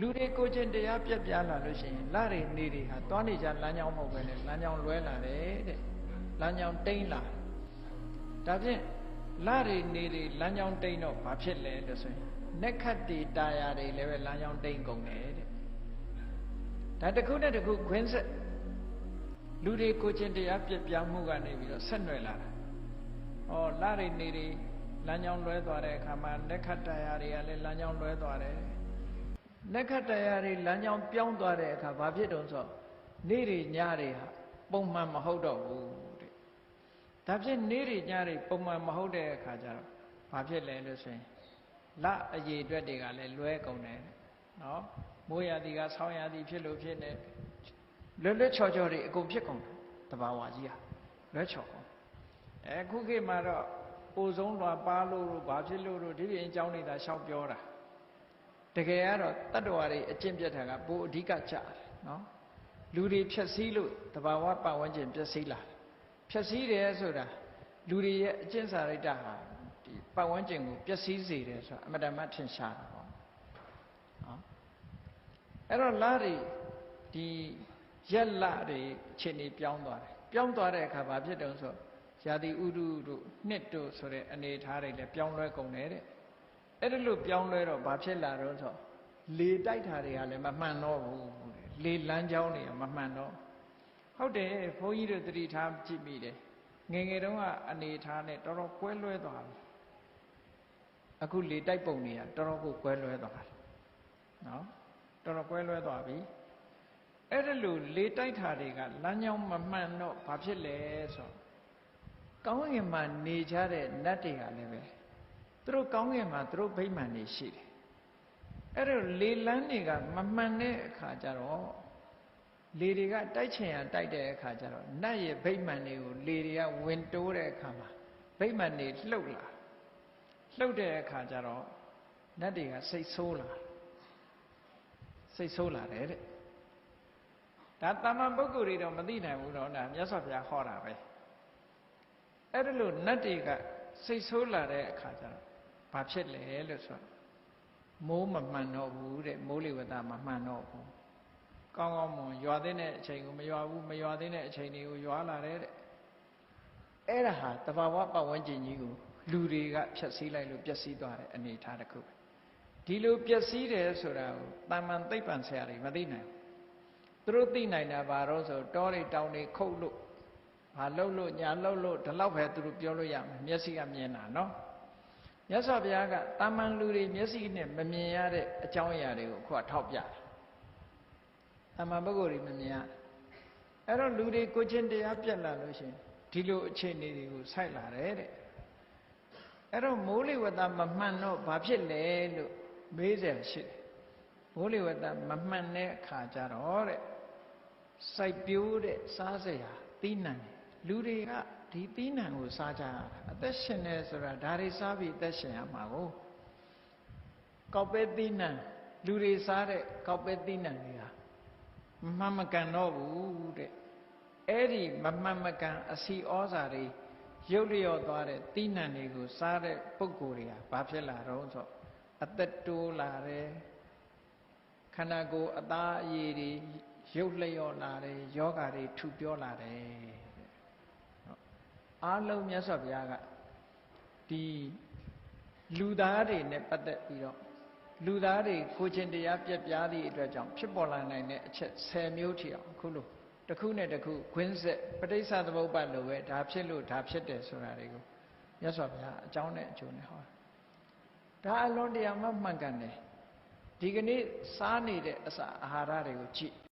လူတွေကိုချင်းတရားပြက်ပြားလာလို့ရှိရင်လတွေနေတွေဟာသွားနေကြလမ်းကြောင်းမဟုတ်ပဲနဲ့လမ်းကြောင်းလွဲလာတယ်တဲ့လမ်းကြောင်းတိမ့်လာဒါဖြင့်လတွေနေတွေလမ်းကြောင်းတိမ့်တော့ဘာဖြစ်လဲလို့ဆိုရင်နက်ခတ်တီတာယာတွေလည်းပဲလမ်းကြောင်းတိမ့်ကုန်တယ်တဲ့ဒါတစ်ခုနဲ့တစ်ခုခွင်းဆက်လူတွေကိုချင်းတရားပြက်ပြားမှုကနေပြီးတော့ဆက်နွယ်လာတာဩလတွေနေတွေလမ်းကြောင်းလွဲသွားတဲ့အခါမှာနက်ခတ်တာယာတွေကလည်းလမ်းကြောင်းလွဲသွားတယ် နက္ခတ္တရာတွေလမ်းကြောင်းပြောင်းသွားတဲ့အခါဘာဖြစ်တုံးဆိုနေ့တွေညတွေဟာပုံမှန်မဟုတ်တော့ဘူးတဲ့ဒါဖြင့်နေ့တွေညတွေပုံမှန်မဟုတ်တဲ့အခါကျတော့ဘာဖြစ်လဲလို့ဆိုရင်လအရေးအတွက်တွေကလည်းလွဲကုန်တယ်နော်မိုးရာသီကဆောင်းရာသီဖြစ်လို့ဖြစ်နေလွတ်လွတ်ချော်ချော်တွေအကုန်ဖြစ်ကုန်တယ်တဘာဝကြီးဟာလွဲချော်ကုန်အဲခုခေတ်မှာတော့ပိုဆုံးလွာပါလို့လို့ဘာဖြစ်လို့လို့ဒီပြင်အကြောင်းနေတာရှောက်ပြောတာတ ကယ်ကတော့တတ္တဝါတွေအကျင့်ပြတ်တာကပိုအဓိကကြတယ်နော်လူတွေဖြည့်ဆည်းလို့တဘာဝပတ်ဝန်းကျင်ပျက်စီးလာတယ်ဖြည့်ဆည်းတယ်ဆိုတာလူတွေရဲ့အကျင့်စာရိတ္တဟာဒီပတ်ဝန်းကျင်ကိုပျက်စီးစေတယ်ဆိုတာအမတမထင်ရှားတာပေါ့နော်အဲ့တော့လာတွေဒီရက်လတွေအချိန်ကြီးပြောင်းသွားတယ်ပြောင်းသွားတဲ့အခါဘာဖြစ်တုံးဆိုရာသီဥတုတို့နှစ်တို့ဆိုတဲ့အနေအထားတွေလည်းပြောင်းလဲကုန်တယ်တဲ့ အဲ့ဒါလို့ပြောင်းလဲတော့ဘာဖြစ်လာတော့ဆိုလေတိုက်တာတွေကလည်းမမှန်တော့ဘူးတဲ့လေလမ်းကြောင်းတွေကမမှန်တော့ဟုတ်တယ်ဘုန်းကြီးတို့သတိထားကြည့်မိတယ်ငယ်ငယ်တုန်းကအနေထားနဲ့တော်တော်ကွဲလွဲသွားပြီအခုလေတိုက်ပုံတွေကတော်တော်ကိုကွဲလွဲသွားတယ်နော်တော်တော်ကွဲလွဲသွားပြီအဲ့ဒါလို့လေတိုက်တာတွေကလမ်းကြောင်းမမှန်တော့ဘာဖြစ်လဲဆိုတော့ကောင်းကင်မှာနေကြတဲ့နတ်တွေကလည်းပဲ သူတို့ကောင်းကင်မှာသူတို့ဗိမာန်တွေရှိတယ်အဲ့တော့လေလန်းတွေကမမှန်တဲ့အခါကျတော့လေတွေကတိုက်ချင်ရတိုက်တဲ့အခါကျတော့နတ်ရဲ့ဗိမာန်တွေကိုလေတွေကဝင်တိုးတဲ့အခါမှာဗိမာန်တွေလှုပ်လာလှုပ်တဲ့အခါကျတော့နတ်တွေကစိတ်ဆိုးလာစိတ်ဆိုးလာတယ်တဲ့ဒါတာမန်ပုဂ္ဂိုလ်တွေတော့မသိနိုင်ဘူးတော့ဒါမြတ်စွာဘုရားဟောတာပဲအဲ့ဒါလို့နတ်တွေကစိတ်ဆိုးလာတဲ့အခါကျတော့ ဘာဖြစ်လဲလို့ဆိုတော့မိုးမမှန်တော့ဘူးတဲ့မိုးလေဝသမမှန်တော့ဘူးကောင်းကောင်းမွန်ရွာသိတဲ့အချိန်ကိုမရွာဘူးမရွာသိတဲ့အချိန်တွေကိုရွာလာတယ်တဲ့အဲ့ဒါဟာတဘာဝပတ်ဝန်းကျင်ကြီးကိုလူတွေကဖြတ်စည်းလိုက်လို့ပျက်စီးသွားတဲ့အနေအထားတစ်ခုပဲဒီလိုပျက်စီးတယ်ဆိုတာကိုတာမန်သိပ္ပံဆရာတွေမသိနိုင်ဘူးသူတို့သိနိုင်တာဘာလို့ဆိုတောတွေတောင်တွေခုတ်လို့ဘာလှုပ်လို့ညာလှုပ်လို့ဒီလောက်ပဲသူတို့ပြောလို့ရမယ်မျက်စိကမြင်တာနော် မြတ်စွာဘုရားကတာမန်လူတွေမျက်စိနဲ့မမြင်ရတဲ့အကြောင်းအရာတွေကိုအခုကထောက်ပြတယ်တာမန်ပုဂ္ဂိုလ်တွေမမြင်ရအဲ့တော့လူတွေကိုချင်းတရားပြက်လာလို့ရှင်ဒီလိုအခြေအနေတွေကိုဆိုက်လာတယ်တဲ့အဲ့တော့မိုးလေဝသမမှန်တော့ဘာဖြစ်လဲလို့မေးစရာရှိတယ်မိုးလေဝသမမှန်တဲ့အခါကျတော့တဲ့စိုက်ပျိုးတဲ့စားစရာသီးနှံတယ် လူတွေကဒီသီးနှံကိုစားကြရတာအသက်ရှင်နေဆိုတာဒါတွေစားပြီးအသက်ရှင်ရမှာကိုကောက်ပဲသီးနှံလူတွေစားတဲ့ကောက်ပဲသီးနှံတွေဟာမမှန်မကန်တော့ဘူးတဲ့အဲ့ဒီမမှန်မကန်အစီဩဇာတွေရုပ်လျော့သွားတဲ့သီးနှံတွေကိုစားတဲ့ပုံကိုယ်တွေကဘာဖြစ်လာတော့ဆိုအသက်တိုးလာတယ်ခန္ဓာကိုယ်အသားအရည်တွေရုပ်လျော့လာတယ်ယောဂါတွေထူပြောလာတယ် အားလုံးမြတ်စွာဘုရားကဒီလူသားတွေနဲ့ပတ်သက်ပြီးတော့လူသားတွေကိုချင်းတရားပြက်ပြားသည့်အတွက်ကြောင့်ဖြစ်ပေါ်လာနိုင်တဲ့အချက်10မျိုးထိအောင်အခုလို့တစ်ခုနဲ့တစ်ခုခွင်းဆက်ပဋိစ္စသမုပ္ပါလိုပဲဒါဖြစ်လို့ဒါဖြစ်တယ်ဆိုတာတွေကိုမြတ်စွာဘုရားအကြောင်းနဲ့အကျိုးနဲ့ဟောဒါအလွန်တရာမှမှန်ကန်တယ်ဒီကနေ့စားနေတဲ့အစာအာဟာရတွေကိုကြည့်